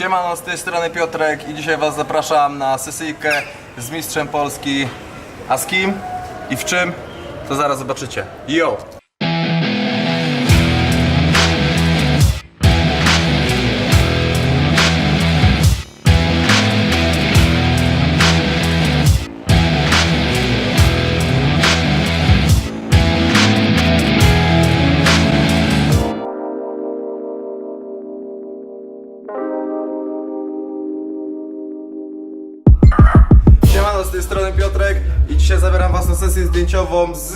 Siemano, z tej strony Piotrek i dzisiaj Was zapraszam na sesyjkę z mistrzem Polski. A z kim i w czym? To zaraz zobaczycie. Yo! Z tej strony Piotrek i dzisiaj zabieram Was na sesję zdjęciową z...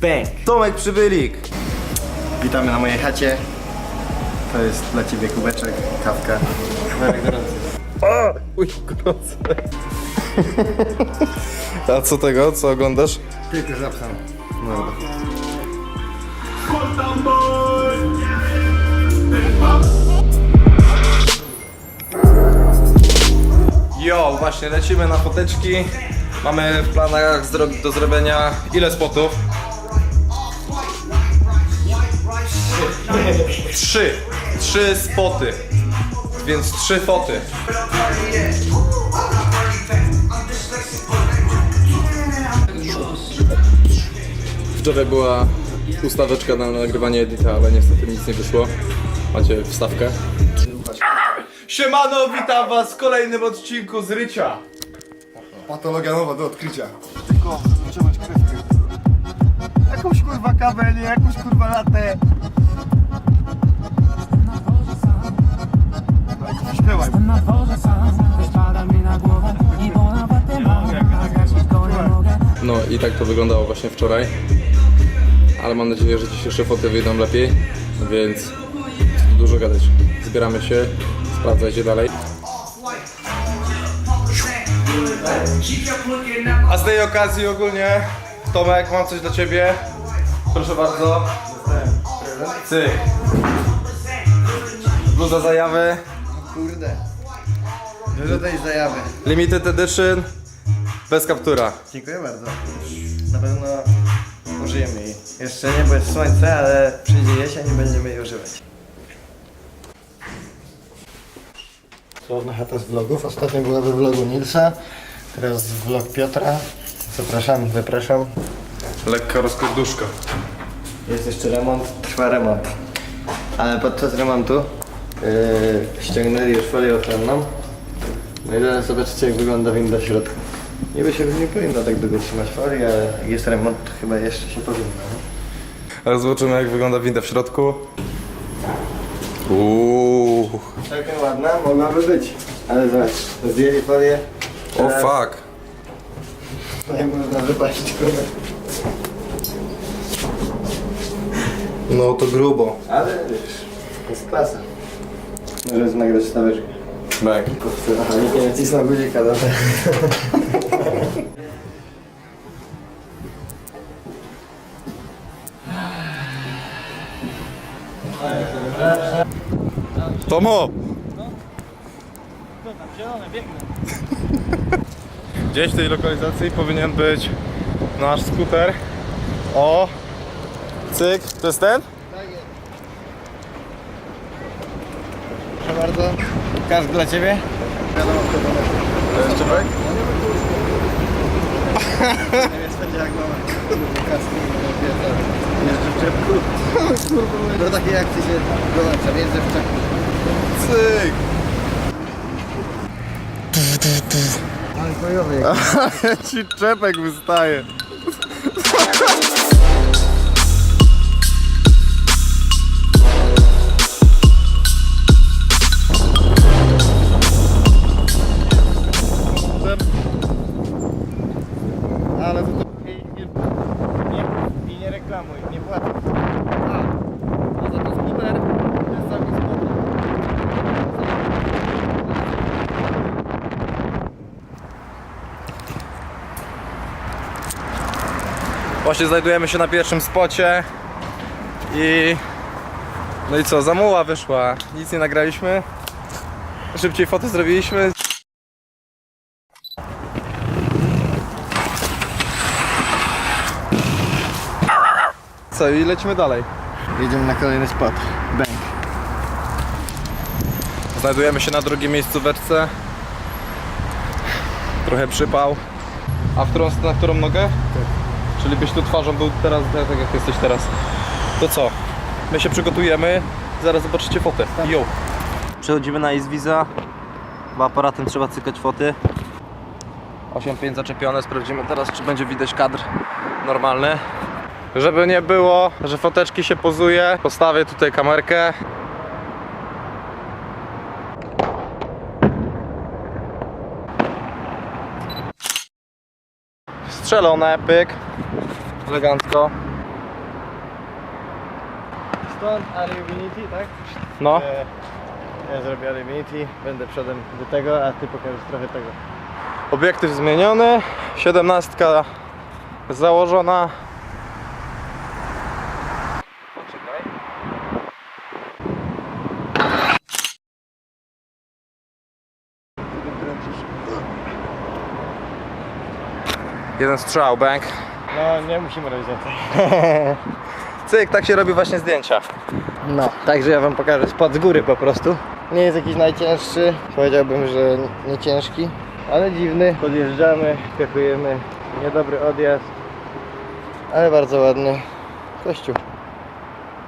Bang! Tomek Przybylik. Witamy na mojej chacie. To jest dla ciebie kubeczek, kawka. Bardzo gorący. Uj. A co tego? Co oglądasz? Tylko zapsam. No. Jo, właśnie lecimy na foteczki. Mamy w planach do zrobienia ile spotów? Trzy. Trzy spoty. Więc trzy foty. Wczoraj była ustaweczka na nagrywanie edita, ale niestety nic nie wyszło. Macie wstawkę. Siemano, witam was w kolejnym odcinku z Rycia. Patologia nowa do odkrycia. Tylko wyciągnąć krywkę. Jakąś kurwa kawę, nie jakąś kurwa latę. Śpiewaj. Na dworze sam, mi na głowę i ona Fatyma, a gasić go nie mogę. No i tak to wyglądało właśnie wczoraj. Ale mam nadzieję, że dzisiejsze foty wyjdą lepiej, więc co tu dużo gadać. Zbieramy się, sprawdzajcie dalej. A z tej okazji ogólnie, Tomek, mam coś dla Ciebie. Proszę bardzo. Cyk. Bluza zajawy. Kurde. Dużo tej zajawy. Limited edition. Bez kaptura. Dziękuję bardzo. Na pewno użyjemy jej. Jeszcze nie, bo jest słońce, ale przyjdzie jesień i będziemy jej używać. Słowna chata z vlogów. Ostatnio była we vlogu Nilsa, teraz vlog Piotra. Zapraszam, zapraszam. Lekka rozkładuszka. Jest jeszcze remont, trwa remont. Ale podczas remontu yy, ściągnęli już folię ochronną. No i zaraz zobaczycie jak wygląda winda w środku. Niby się nie powinno tak długo trzymać folii, ale jak jest remont, to chyba jeszcze się powinno. nie? Ale zobaczymy jak wygląda winda w środku. Uuu. Całkiem ładna, mogłaby być. Ale zobacz, zdjęli folię. O teraz fuck. Nie można wypaść. No to grubo. Ale wiesz, jest klasa. Możemy nagrać staweczkę. Tak. Aha, nikt nie nacisnął guzika, dobra. Tomo! Gdzieś w tej lokalizacji powinien być nasz skuter. O! Cyk, to jest ten? Proszę bardzo. Kask dla ciebie. Wiadomo kto to To jest czepek? Nie wiem, będzie jak mama. Kask Jeżdżę w czepku. Do takiej akcji się dołączam. Jeżdżę w czepku. Cyk! Ale bojowy ci czepek wystaje. Właśnie znajdujemy się na pierwszym spocie i no i co, zamuła wyszła, nic nie nagraliśmy, szybciej foty zrobiliśmy. Co i lecimy dalej. Jedziemy na kolejny spot. Bank. Znajdujemy się na drugiej miejscóweczce. Trochę przypał. A w którą, na którą nogę? Czyli byś tu twarzą był teraz, tak tak jak jesteś teraz. To co? My się przygotujemy. Zaraz zobaczycie fotę. Yo. Przechodzimy na Izwiza. Bo aparatem trzeba cykać foty. 8.5 zaczepione. Sprawdzimy teraz, czy będzie widać kadr normalny. Żeby nie było, że foteczki się pozuje, postawię tutaj kamerkę. Strzelone, pyk. Elegancko. Stąd Unity, tak? No. Ja zrobię Unity, będę przodem do tego, a ty pokażesz trochę tego. Obiektyw zmieniony. 17 założona. Jeden strzał, bang. No, nie musimy robić więcej. Cyk, tak się robi właśnie zdjęcia. No, także ja wam pokażę spod z góry po prostu. Nie jest jakiś najcięższy, powiedziałbym, że nie ciężki, ale dziwny. Podjeżdżamy, skakujemy, niedobry odjazd, ale bardzo ładny kościół.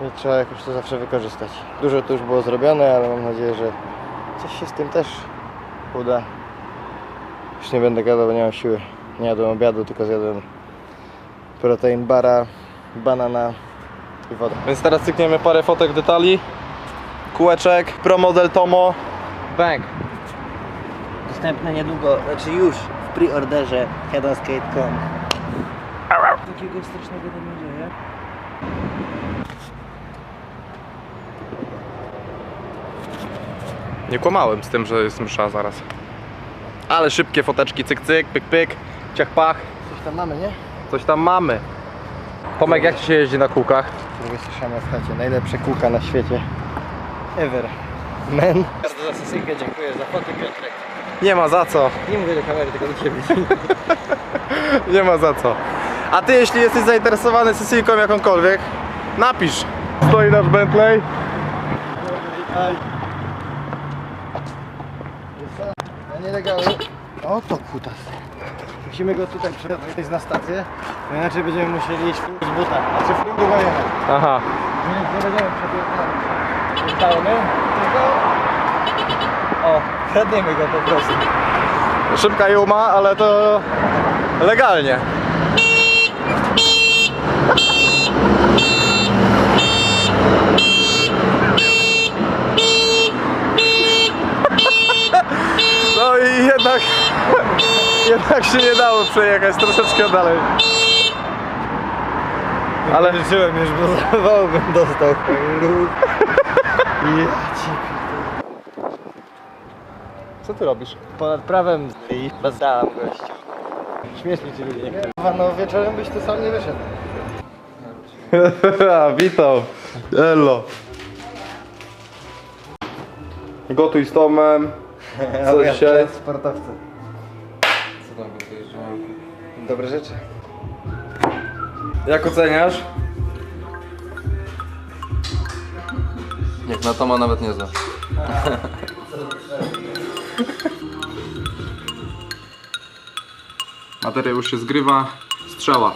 I trzeba jakoś to zawsze wykorzystać. Dużo tu już było zrobione, ale mam nadzieję, że coś się z tym też uda. Już nie będę gadał, bo nie mam siły. Nie jadłem obiadu, tylko zjadłem protein bara, banana i wodę. Więc teraz cykniemy parę fotek detali. Kółeczek, Pro Model Tomo. Bang. Dostępne niedługo, znaczy już w preorderze headonskate.com. Takiego strasznego to nie dzieje. Nie kłamałem z tym, że jest msza zaraz. Ale szybkie foteczki, cyk cyk, pyk pyk, ciach pach. Coś tam mamy, nie? Coś tam mamy. Tomek, jak ci się jeździ na kółkach? Drugie słyszałem w chacie. Najlepsze kółka na świecie. Ever. Men. Bardzo za sesyjkę dziękuję za foty Piotrek. Nie ma za co. Nie mówię do kamery, tylko do ciebie. Nie ma za co. A ty, jeśli jesteś zainteresowany sesyjką jakąkolwiek, napisz. Stoi nasz Bentley. Ja nielegalny. O to kutas. Musimy go tutaj przewieźć na stację, bo inaczej będziemy musieli iść z buta. Znaczy w długo jechać. Aha. Więc nie będziemy. Pełny, tylko... O, kradniemy go po prostu. Szybka juma, ale to legalnie. No i jednak, jednak się nie dało przejechać troszeczkę dalej. Ale życzyłem już, bo zawałbym dostał. Ja ci Co ty robisz? ponad prawem i zdałam gościu. Śmieszni ci ludzie niektórzy. No wieczorem byś tu sam nie wyszedł. Witam. Elo. Gotuj z Tomem. Co ja dzisiaj? sportowcy. Gotujesz? Dobre rzeczy. Jak oceniasz? Jak na Toma nawet nie zna. Materiał już się zgrywa. Strzała.